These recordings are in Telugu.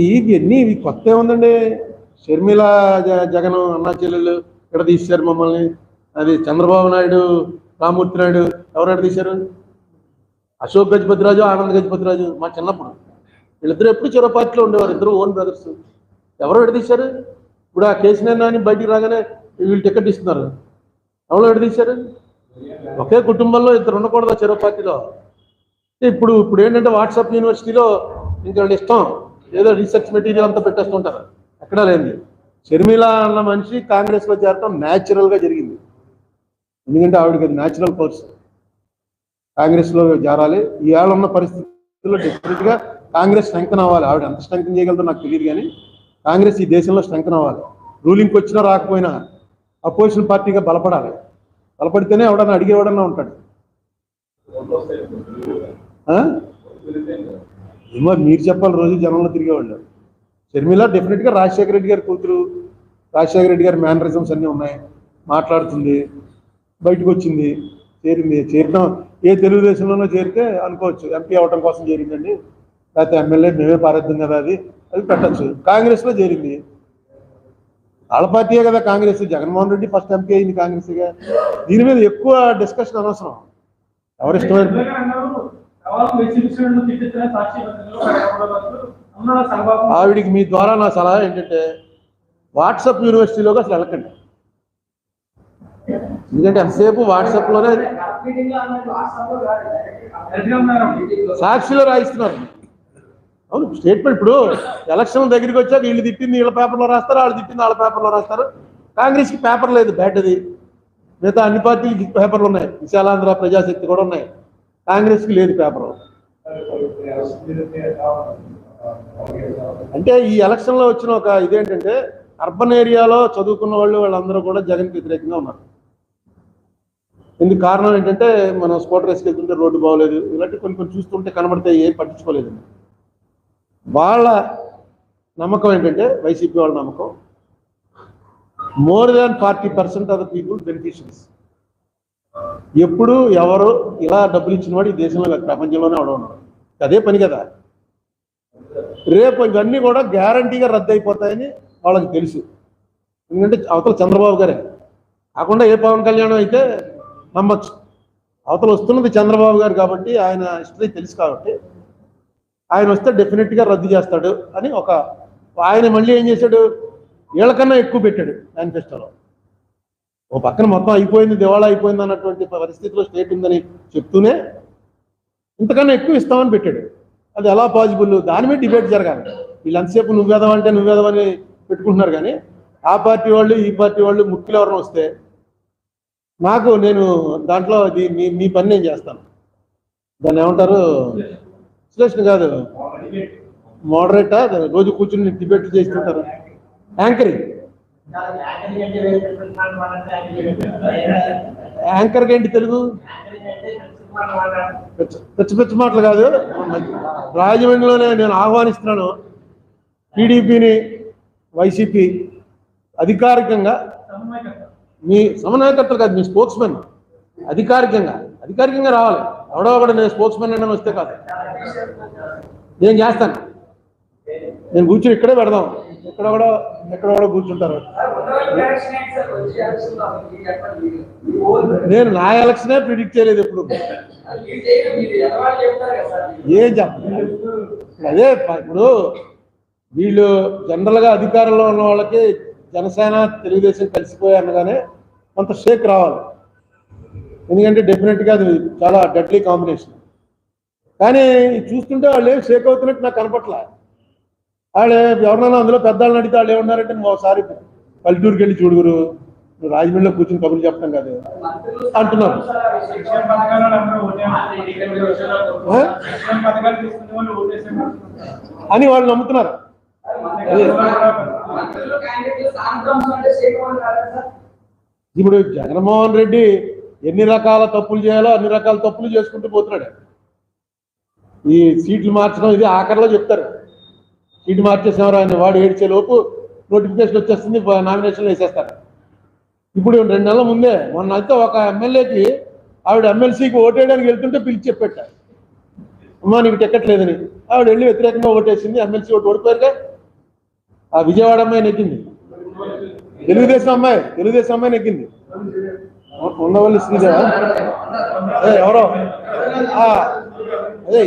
ఇవన్నీ ఇవి కొత్త ఏముందండి షర్మిల జగన్ అన్నా చెల్లెలు ఇక్కడ తీశారు మమ్మల్ని. అది చంద్రబాబు నాయుడు రామూర్తి నాయుడు ఎవరు తీశారు? అశోక్ గజపతిరాజు ఆనంద్ గజపతిరాజు మా చిన్నప్పుడు. వీళ్ళిద్దరు ఎప్పుడు చెరో పార్టీలో ఉండేవారు ఇద్దరు ఓన్ బ్రదర్స్. ఎవరు విడదీశారు ఇప్పుడు ఆ కేసీఆర్ నాని బయటికి రాగానే వీళ్ళు టికెట్ ఇస్తున్నారు. ఎవరు విడదీశారు ఒకే కుటుంబంలో ఇద్దరు ఉండకూడదు ఆ చెరో పార్టీలో? ఇప్పుడు ఇప్పుడు ఏంటంటే వాట్సాప్ యూనివర్సిటీలో ఇంకా ఇష్టం. ఏదో రీసెర్చ్ మెటీరియల్ అంతా పెట్టేస్తుంటారు. ఎక్కడా లేని షర్మిల అన్న మనిషి కాంగ్రెస్లో చేరటం న్యాచురల్గా జరిగింది. ఎందుకంటే ఆవిడకి అది న్యాచురల్ కోర్స్ కాంగ్రెస్లో చేరాలి ఈవేళ ఉన్న పరిస్థితుల్లో డెఫినెట్గా కాంగ్రెస్ స్ట్రెంగ్తన్ అవ్వాలి. ఆవిడ ఎంత స్ట్రెంగ్తన్ చేయగలదో నాకు తెలియదు కానీ కాంగ్రెస్ ఈ దేశంలో స్ట్రెంగ్తన్ అవ్వాలి. రూలింగ్కి వచ్చినా రాకపోయినా అపోజిషన్ పార్టీగా బలపడాలి. బలపడితేనే ఎవడన్నా అడిగేవాడన్నా ఉంటాడు. ఏమో మీరు చెప్పాలి రోజు జనంలో తిరిగేవాళ్ళు. షర్మిల డెఫినెట్గా రాజశేఖర రెడ్డి గారి కూతురు రాజశేఖర రెడ్డి గారి మేనరిజమ్స్ అన్నీ ఉన్నాయి. మాట్లాడుతుంది బయటకు వచ్చింది చేరింది చేరడం ఏ తెలుగుదేశంలోనో చేరితే అనుకోవచ్చు. ఎంపీ అవటం కోసం చేరిందండి. లేకపోతే ఎమ్మెల్యే మేమే పారేద్దాం కదా అది. అది పెట్టచ్చు. కాంగ్రెస్లో చేరింది. వాళ్ళ పార్టీయే కదా కాంగ్రెస్. జగన్మోహన్ రెడ్డి ఫస్ట్ ఎంపీ అయింది కాంగ్రెస్గా. దీని మీద ఎక్కువ డిస్కషన్ అనవసరం. ఎవరు ఇష్టమైన ఆవిడికి మీ ద్వారా నా సలహా ఏంటంటే వాట్సాప్ యూనివర్సిటీలోకి అసలు వెళ్ళకండి. ఎందుకంటే ఎంతసేపు వాట్సాప్లోనే. సాక్షిలో రాయిస్తున్నారు. అవును స్టేట్మెంట్ ఇప్పుడు ఎలక్షన్ దగ్గరికి వచ్చాక వీళ్ళు తిట్టింది వీళ్ళ పేపర్లో రాస్తారు వాళ్ళు తిట్టింది వాళ్ళ పేపర్లో రాస్తారు. కాంగ్రెస్కి పేపర్ లేదు బ్యాటది మిగతా అన్ని పార్టీలకి పేపర్లు ఉన్నాయి. విశాలాంధ్ర ప్రజాశక్తి కూడా ఉన్నాయి. కాంగ్రెస్కి లేదు పేపర్ అంటే ఈ ఎలక్షన్లో వచ్చిన ఒక ఇదేంటంటే అర్బన్ ఏరియాలో చదువుకున్న వాళ్ళు వాళ్ళందరూ కూడా జగన్కి వ్యతిరేకంగా ఉన్నారు. ఇందుకు కారణం ఏంటంటే మనం స్కూటర్ వేసుకెళ్తుంటే రోడ్డు బాగోలేదు. ఇలాంటి కొన్ని కొన్ని చూస్తుంటే కనబడితే ఏం పట్టించుకోలేదు వాళ్ళ నమ్మకం ఏంటంటే వైసీపీ వాళ్ళ నమ్మకం. More than forty percent of the people beneficiaries ఎప్పుడు ఎవరు ఇలా డబ్బులు ఇచ్చినవాడు ఈ దేశంలో ప్రపంచంలోనే అవడం ఉన్నాడు. అదే పని కదా. రేపు ఇవన్నీ కూడా గ్యారంటీగా రద్దు అయిపోతాయని వాళ్ళకి తెలుసు. ఎందుకంటే అవతల చంద్రబాబు గారే. కాకుండా ఏ పవన్ కళ్యాణ్ అయితే నమ్మచ్చు. అవతల వస్తున్నది చంద్రబాబు గారు కాబట్టి ఆయన హిస్టరీ తెలుసు కాబట్టి ఆయన వస్తే డెఫినెట్గా రద్దు చేస్తాడు అని ఒక ఆయన మళ్ళీ ఏం చేశాడు? వీళ్ళకన్నా ఎక్కువ పెట్టాడు మేనిఫెస్టోలో ఓ పక్కన మొత్తం అయిపోయింది దివాళా అయిపోయింది అన్నటువంటి పరిస్థితిలో స్టేట్ ఉందని చెప్తూనే ఇంతకన్నా ఎక్కువ ఇస్తామని పెట్టాడు. అది ఎలా పాసిబుల్ దాని మీద డిబేట్ జరగాలి. వీళ్ళు ఎంతసేపు నువ్వేదవంటే నువ్వేదవని పెట్టుకుంటున్నారు కానీ ఆ పార్టీ వాళ్ళు ఈ పార్టీ వాళ్ళు ముఖ్యులు ఎవరైనా వస్తే నాకు నేను దాంట్లో మీ మీ పని నేను చేస్తాను. దాన్ని ఏమంటారు? విశ్లేషణ కాదు. మోడరేటా రోజు కూర్చుని డిబేట్ చేస్తుంటారు. యాంకరింగ్ యాంకర్కి ఏంటి తెలుగు? పిచ్చి పిచ్చ పిచ్చ మాటలు కాదు. రాజమండ్రిలోనే నేను ఆహ్వానిస్తున్నాను. టీడీపీని వైసీపీ అధికారికంగా మీ సమన్వయకర్తలు కాదు మీ స్పోక్స్మెన్ అధికారికంగా అధికారికంగా రావాలి. ఎవడో ఒకటి నేను స్పోర్ట్స్ మెన్ అని వస్తే కాదు. నేను చేస్తాను. నేను కూర్చుని ఇక్కడే పెడదాం. ఇక్కడ కూడా ఎక్కడ కూడా కూర్చుంటారు. నేను నా ఎలక్షనే ప్రిడిక్ట్ చేయలేదు ఎప్పుడు. ఏం చెప్పలేదు అదే ఇప్పుడు వీళ్ళు జనరల్గా అధికారంలో ఉన్న వాళ్ళకి జనసేన తెలుగుదేశం కలిసిపోయి అనగానే కొంత షేక్ రావాలి. ఎందుకంటే డెఫినెట్గా అది చాలా డెడ్లీ కాంబినేషన్ కానీ చూస్తుంటే వాళ్ళు ఏం షేక్ అవుతున్నట్టు నాకు కనపట్లే. వాళ్ళు ఎవరినైనా అందులో పెద్దవాళ్ళని అడిగితే వాళ్ళు ఏమన్నారంటే నువ్వు ఒకసారి పల్లెటూరుకి వెళ్ళి చూడుగురు. నువ్వు రాజమండ్రిలో కూర్చుని కబుర్లు చెప్పడం కాదు. అంటున్నారు అని వాళ్ళు నమ్ముతున్నారు. ఇప్పుడు జగన్మోహన్ రెడ్డి ఎన్ని రకాల తప్పులు చేయాలో అన్ని రకాల తప్పులు చేసుకుంటూ పోతున్నాడు. ఈ సీట్లు మార్చడం ఇది ఆఖరిలో చెప్తారు. సీట్లు మార్చేసేవారు ఆయన వాడు ఏడ్చేలోపు నోటిఫికేషన్ వచ్చేస్తుంది నామినేషన్లు వేసేస్తారు. ఇప్పుడు రెండు నెలల ముందే మొన్న అయితే ఒక ఎమ్మెల్యేకి ఆవిడ ఎమ్మెల్సీకి ఓటేయడానికి వెళ్తుంటే పిలిచి చెప్పేట. అమ్మా నీకు టికెట్ లేదని ఆవిడ వెళ్ళి వ్యతిరేకంగా ఓటేసింది ఎమ్మెల్సీ ఓటు ఓడిపోయారుగా. ఆ విజయవాడ అమ్మాయి నెగ్గింది. తెలుగుదేశం అమ్మాయి తెలుగుదేశం అమ్మాయి నెగ్గింది. ఉండవల్లి శ్రీదేవ అదే ఎవరో? ఆ, అదే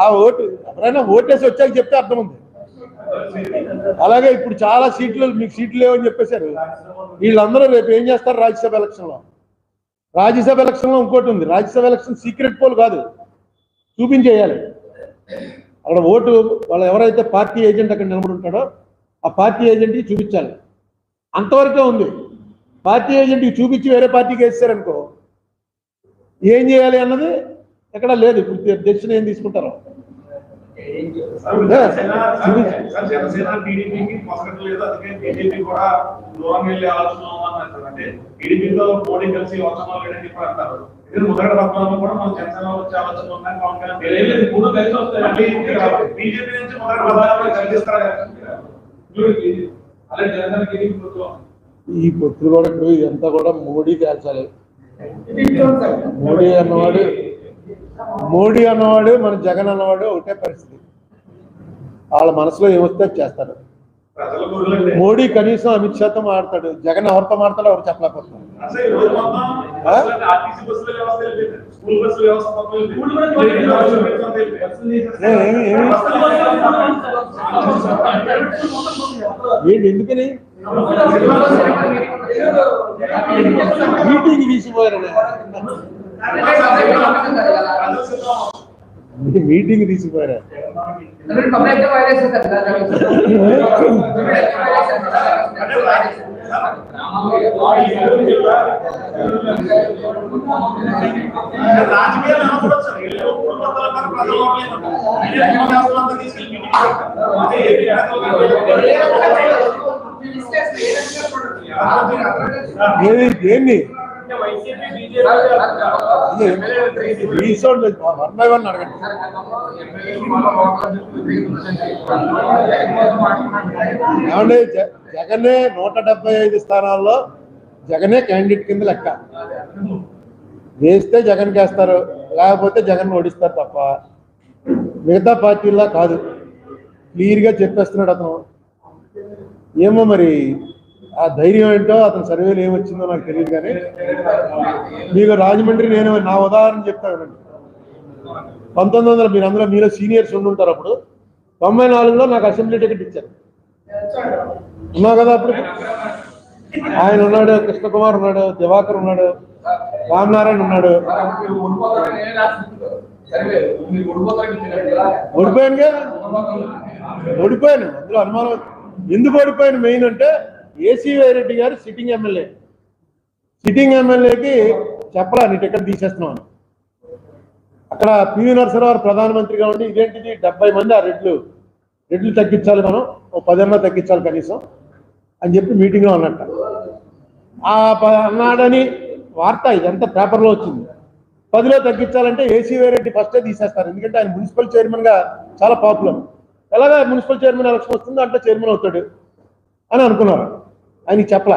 ఆ ఓటు ఎవరైనా ఓటేసి వచ్చాక చెప్తే అర్థం ఉంది అలాగే ఇప్పుడు చాలా సీట్లు మీకు సీట్లు లేవని చెప్పేశారు. వీళ్ళందరూ రేపు ఏం చేస్తారు రాజ్యసభ ఎలక్షన్లో? రాజ్యసభ ఎలక్షన్లో ఇంకోటి ఉంది. రాజ్యసభ ఎలక్షన్ సీక్రెట్ పోల్ కాదు. చూపించేయాలి. అక్కడ ఓటు వాళ్ళు ఎవరైతే పార్టీ ఏజెంట్ అక్కడ నిలబడి ఉంటాడో ఆ పార్టీ ఏజెంట్కి చూపించాలి. అంతవరకే ఉంది. పార్టీ ఏజెంట్కి చూపించి వేరే పార్టీకి వేసారనుకో ఏం చేయాలి అన్నది ఎక్కడ లేదు. ఇప్పుడు డెసిషన్ ఏం తీసుకుంటారో? బీజేపీ నుంచి పద్మనాభం కలిగిస్తారు అలాగే జనసేన ఈ ఒత్తిడిగొడకు ఇదంతా కూడా మోడీ కాల్చాలి. మోడీ అన్నవాడు మోడీ అన్నవాడు మన జగన్ అన్నవాడు ఒకటే పరిస్థితి. వాళ్ళ మనసులో ఏమొస్తే చేస్తారు. మోడీ కనీసం అమిత్ శాతం ఆడతాడు జగన్ ఎవరితో మాడతాడో ఎవరు చెప్పలేకపోతున్నాడు. ఏంటి ఎందుకని? మీటింగ్ తీసిపోయారనే ప్రజలు సిద్ధం. మీటింగ్ తీసిపోయారా పబ్లిక్ ఏది రీసౌండ్ వన్ బై వన్ అడగండి. జ- జగనే నూట డెబ్బై ఐదు స్థానాల్లో జగనే క్యాండిడేట్ కింద లెక్క. వేస్తే జగన్ కేస్తారు లేకపోతే జగన్ ఓడిస్తారు తప్ప. మిగతా పార్టీలా కాదు. క్లియర్గా చెప్పేస్తున్నాడు అతను. ఏమో మరి? ఆ ధైర్యం ఏంటో అతని సర్వేలు ఏమొచ్చిందో నాకు తెలియదు కానీ మీకు రాజమండ్రి నేను నా ఉదాహరణ చెప్తా వినండి. పంతొమ్మిది వందల మీరు అందులో మీలో సీనియర్స్ ఉండుంటారు అప్పుడు. తొంభై నాలుగులో నాకు అసెంబ్లీ టికెట్ ఇచ్చారు. ఉన్నావు కదా అప్పుడు? ఆయన ఉన్నాడు కృష్ణకుమార్ ఉన్నాడు దివాకర్ ఉన్నాడు రామనారాయణ ఉన్నాడు. ఓడిపోయాను ఓడిపోయాను. అందులో అనుమానం ఎందుకు ఓడిపోయాను? మెయిన్ అంటే ఏసీ రెడ్డి గారు సిట్టింగ్ ఎమ్మెల్యే. సిట్టింగ్ ఎమ్మెల్యేకి చెప్పలా నీ టికెట్ తీసేస్తున్నాను అక్కడ పివి నరసింహారావు ప్రధానమంత్రిగా ఉండి ఇదేంటిది డెబ్బై మంది ఆ రెడ్లు. రెడ్లు తగ్గించాలి మనం ఓ పదన్నా తగ్గించాలి కనీసం అని చెప్పి మీటింగ్లో అన్నట్ట. ఆ అన్నాడని వార్త ఇదంతా పేపర్లో వచ్చింది. పదిలో తగ్గించాలంటే ఏసీ రెడ్డి ఫస్టే తీసేస్తారు ఎందుకంటే ఆయన మున్సిపల్ చైర్మన్గా చాలా పాపులర్. ఎలాగ మున్సిపల్ చైర్మన్ ఎలక్షన్ వస్తుందో అంటే చైర్మన్ అవుతాడు అని అనుకున్నారు. ఆయనకి చెప్పలే.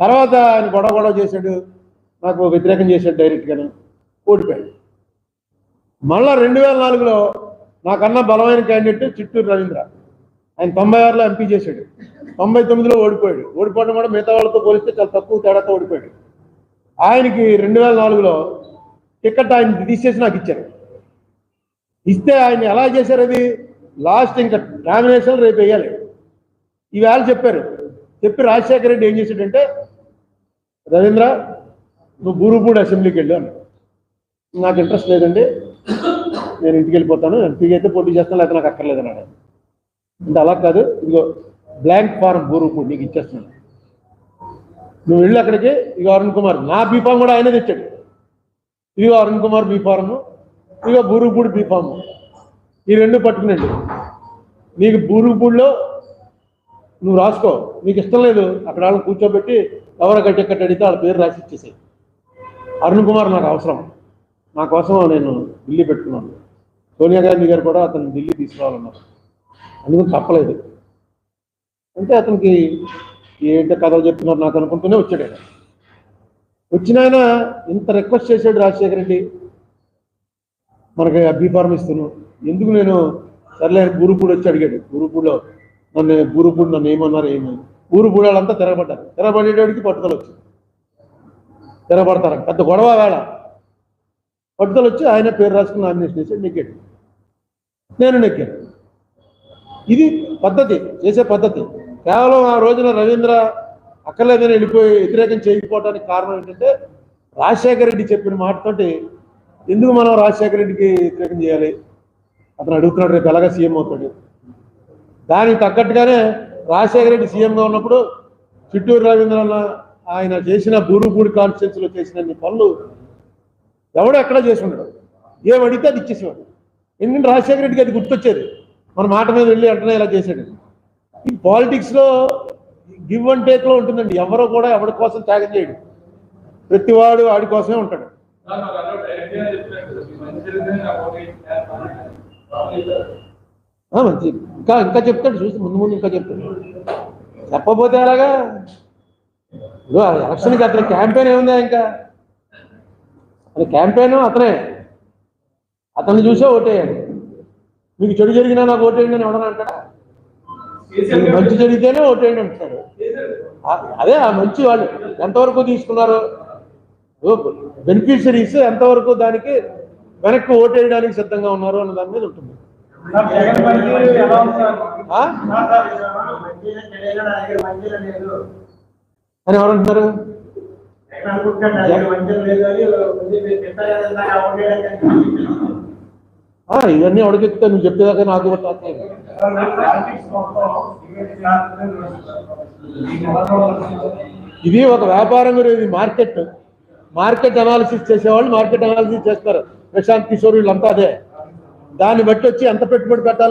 తర్వాత ఆయన గొడవ గొడవ చేశాడు. నాకు వ్యతిరేకం చేశాడు డైరెక్ట్గాను ఓడిపోయాడు. మళ్ళా రెండు వేల నాలుగులో నాకన్నా బలమైన క్యాండిడేట్ చిట్టూరు రవీంద్ర. ఆయన తొంభై ఆరులో ఎంపీ చేశాడు. తొంభై తొమ్మిదిలో ఓడిపోయాడు. ఓడిపోవడం కూడా మిగతా వాళ్ళతో పోలిస్తే చాలా తక్కువ తేడాతో ఓడిపోయాడు. ఆయనకి రెండు వేల నాలుగులో టికెట్ ఆయన తీసేసి నాకు ఇచ్చారు. ఇస్తే ఆయన ఎలా చేశారు అది? లాస్ట్ ఇంకా నామినేషన్ రేపు వేయాలి. ఈవేళ చెప్పారు. చెప్పి రాజశేఖర రెడ్డి ఏం చేశాడంటే రవీంద్ర నువ్వు గురుపూడి అసెంబ్లీకి వెళ్ళు నాకు ఇంట్రెస్ట్ లేదండి. నేను ఇంటికి వెళ్ళిపోతాను. ఎంపీకి అయితే పోటీ చేస్తాను. లేకపోతే నాకు అక్కర్లేదు అన్నాడు అంటే అలా కాదు. ఇదిగో బ్లాంక్ ఫారం బూరుపూడి నీకు ఇచ్చేస్తున్నాను. నువ్వు వెళ్ళి అక్కడికి. ఇక అరుణ్ కుమార్ నా బీఫామ్ కూడా ఆయనే తెచ్చాడు. ఇదిగో అరుణ్ కుమార్ బీఫారము ఇక బూరుగుపూడి బీఫాము ఈ రెండు పట్టుకునండి. నీకు బూరుగుపూడిలో నువ్వు రాసుకో. నీకు ఇష్టం లేదు. అక్కడ వాళ్ళని కూర్చోబెట్టి ఎవరు టికెట్ అడిగితే వాళ్ళ పేరు రాసి ఇచ్చేసాయి. అరుణ్ కుమార్ నాకు అవసరం. నా కోసం నేను ఢిల్లీ పెట్టుకున్నాను. సోనియా గాంధీ గారు కూడా అతను ఢిల్లీ తీసుకురావాలన్నారు. అందుకని తప్పలేదు అంటే అతనికి ఏంటో కథలు చెప్తున్నారు నాకు అనుకుంటూనే వచ్చాడు ఆయన. వచ్చిన ఆయన ఇంత రిక్వెస్ట్ చేశాడు రాజశేఖర రెడ్డి. మనకి బీఫార్మ్ ఇస్తున్నాను ఎందుకు నేను సర్లే గురుపూడి వచ్చి అడిగాడు. గురుపూడిలో నన్ను గురుపూడి నన్ను ఏమన్నారు ఏమి? గురుపూడి వాళ్ళంతా తిరగబడ్డారు తిరగబడేటోడికి పట్టుదల వచ్చింది. తిరగబడతారు పెద్ద గొడవ వేళ. పట్టుదల వచ్చి ఆయన పేరు రాసుకుని నామినేషన్ చేసి నెగ్గాడు నేను నెగ్గాను ఇది పద్ధతి చేసే పద్ధతి. కేవలం ఆ రోజున రవీంద్ర అక్కర్లేదని వెళ్ళిపోయి వ్యతిరేకం చేయకపోవడానికి కారణం ఏంటంటే రాజశేఖర రెడ్డి చెప్పిన మాటతోటి ఎందుకు మనం రాజశేఖర రెడ్డికి వ్యతిరేకం చేయాలి? అతను అడుగుతున్నాడు రేపు ఎలాగా సీఎం అవుతాడు? దానికి తగ్గట్టుగానే రాజశేఖర రెడ్డి సీఎంగా ఉన్నప్పుడు చిట్టూరు రవీంద్ర ఆయన చేసిన బూరుపూడి కాన్స్టిట్యున్సీలో చేసిన పనులు ఎవడో ఎక్కడ చేసి ఉండడు. ఏం అడిగితే అది ఇచ్చేసేవాడు. ఎందుకంటే రాజశేఖర రెడ్డికి అది గుర్తొచ్చేది. మన మాట మీద వెళ్ళి అంటనే ఇలా చేశాడు. ఈ పాలిటిక్స్లో గివ్ అండ్ టేక్లో ఉంటుందండి. ఎవరో కూడా ఎవరి కోసం త్యాగం చేయడు. ప్రతివాడు ఆడి కోసమే ఉంటాడు. మంచి ఆ, ఇంకా ఇంకా చెప్తాడు చూసి ముందు ముందు ఇంకా చెప్తాడు. చెప్పబోతే ఎలాగా ఎలక్షన్కి అతని క్యాంపెయిన్ ఏముందా ఇంకా? అది క్యాంపెయిన్ అతనే. అతన్ని చూసే ఓటేయాలి మీకు చెడు జరిగినా నాకు ఓటేయండి అని ఎవడన్నా అంటాడా? మంచి జరిగితేనే ఓటేయండి అంటాడు. అదే ఆ మంచి వాళ్ళు ఎంతవరకు తీసుకున్నారు. బెనిఫిషరీస్ ఎంతవరకు దానికి వెనక్కి ఓటేయడానికి సిద్ధంగా ఉన్నారు అన్న దాని మీద ఉంటుంది. అని ఎవరు అంటున్నారు ఆ, ఇవన్నీ ఎవడు చెప్తే నువ్వు చెప్పేదాకా నాకు. ఇది ఒక వ్యాపారం గురించి ఇది మార్కెట్. మార్కెట్ అనాలిసిస్ చేసేవాళ్ళు మార్కెట్ అనాలిసిస్ చేస్తారు. ప్రశాంత్ కిషోర్ వీళ్ళంతా అదే. దాన్ని బట్టి వచ్చి ఎంత పెట్టుబడి పెట్టాలి